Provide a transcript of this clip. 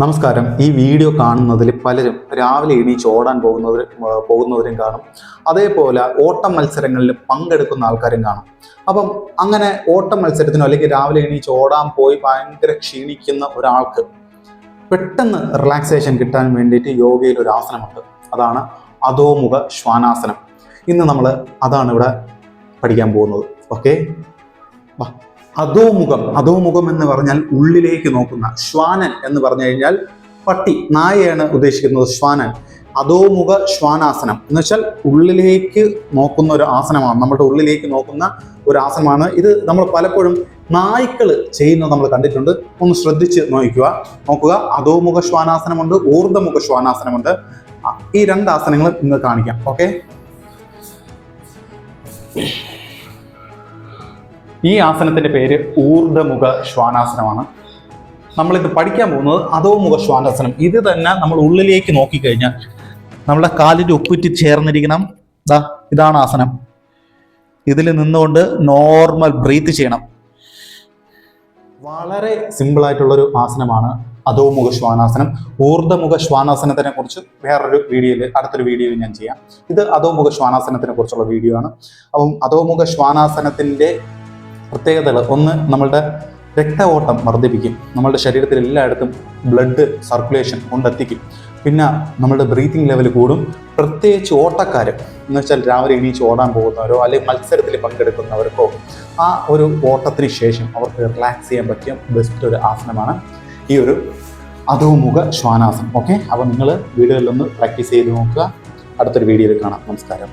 നമസ്കാരം. ഈ വീഡിയോ കാണുന്നതിൽ പലരും രാവിലെ എണീച്ച് ഓടാൻ പോകുന്നവർ പോകുന്നവരും കാണും. അതേപോലെ ഓട്ടം മത്സരങ്ങളിൽ പങ്കെടുക്കുന്ന ആൾക്കാരും കാണും. അപ്പം അങ്ങനെ ഓട്ടം മത്സരത്തിനോ അല്ലെങ്കിൽ രാവിലെ എണീച്ച് ഓടാൻ പോയി ഭയങ്കര ക്ഷീണിക്കുന്ന ഒരാൾക്ക് പെട്ടെന്ന് റിലാക്സേഷൻ കിട്ടാൻ വേണ്ടിയിട്ട് യോഗയിൽ ഒരു ആസനമുണ്ട്. അതാണ് അധോമുഖ ശ്വാനാസനം. ഇന്ന് നമ്മൾ അതാണ് ഇവിടെ പഠിക്കാൻ പോകുന്നത്. ഓക്കെ വാ. അധോമുഖം അധോമുഖം എന്ന് പറഞ്ഞാൽ ഉള്ളിലേക്ക് നോക്കുന്ന ശ്വാനൻ എന്ന് പറഞ്ഞു കഴിഞ്ഞാൽ പട്ടി നായയാണ് ഉദ്ദേശിക്കുന്നത് ശ്വാനൻ. അധോമുഖ ശ്വാനാസനം. എന്ന് വെച്ചാൽ ഉള്ളിലേക്ക് നോക്കുന്ന ഒരു ആസനമാണ്. നമ്മുടെ ഉള്ളിലേക്ക് നോക്കുന്ന ഒരു ആസനമാണ്. ഇത് നമ്മൾ പലപ്പോഴും നായ്ക്കൾ ചെയ്യുന്നത് നമ്മൾ കണ്ടിട്ടുണ്ട്. ഒന്ന് ശ്രദ്ധിച്ച് നോക്കുക. നോക്കുക. അധോമുഖ ശ്വാനാസനമുണ്ട് ഊർദ്ധമുഖ ശ്വാനാസനമുണ്ട്. ഈ രണ്ട് ആസനങ്ങൾ ഇന്ന് കാണിക്കാം. ഓക്കെ ഈ ആസനത്തിന്റെ പേര് ഊർദ്ധമുഖ ശ്വാനാസനമാണ്. നമ്മളിത് പഠിക്കാൻ പോകുന്നത് അധോമുഖ ശ്വാനാസനം. ഇത് തന്നെ നമ്മൾ ഉള്ളിലേക്ക് നോക്കിക്കഴിഞ്ഞാൽ നമ്മുടെ കാലിന്റെ ഒപ്പുറ്റി ചേർന്നിരിക്കണം. ദാ ഇതാണ് ആസനം. ഇതിൽ നിന്നുകൊണ്ട് നോർമൽ ബ്രീത്ത് ചെയ്യണം. വളരെ സിമ്പിൾ ആയിട്ടുള്ളൊരു ആസനമാണ് അധോമുഖ ശ്വാനാസനം. ഊർദ്ധമുഖ ശ്വാനാസനത്തിനെ കുറിച്ച് വേറൊരു വീഡിയോയിൽ അടുത്തൊരു വീഡിയോയിൽ ഞാൻ ചെയ്യാം. ഇത് അധോമുഖ ശ്വാനാസനത്തിനെ കുറിച്ചുള്ള വീഡിയോ ആണ്. അപ്പം അധോമുഖ ശ്വാനാസനത്തിന്റെ പ്രത്യേകതകൾ. ഒന്ന് നമ്മളുടെ രക്ത ഓട്ടം വർദ്ധിപ്പിക്കും. നമ്മളുടെ ശരീരത്തിൽ എല്ലായിടത്തും ബ്ലഡ് സർക്കുലേഷൻ കൊണ്ടെത്തിക്കും. പിന്നെ നമ്മളുടെ ബ്രീത്തിങ് ലെവൽ കൂടും. പ്രത്യേകിച്ച് ഓട്ടക്കാർ എന്ന് വെച്ചാൽ രാവിലെ എണീച്ച് ഓടാൻ പോകുന്നവരോ അല്ലെങ്കിൽ മത്സരത്തിൽ പങ്കെടുക്കുന്നവർക്കോ ആ ഒരു ഓട്ടത്തിന് ശേഷം അവർക്ക് റിലാക്സ് ചെയ്യാൻ പറ്റിയ ബെസ്റ്റ് ഒരു ആസനമാണ് ഈ ഒരു അധോമുഖ ശ്വാനാസനം. ഓക്കെ അപ്പോൾ നിങ്ങൾ വീടുകളിലൊന്ന് പ്രാക്ടീസ് ചെയ്ത് നോക്കുക. അടുത്തൊരു വീഡിയോയിൽ കാണാം. നമസ്കാരം.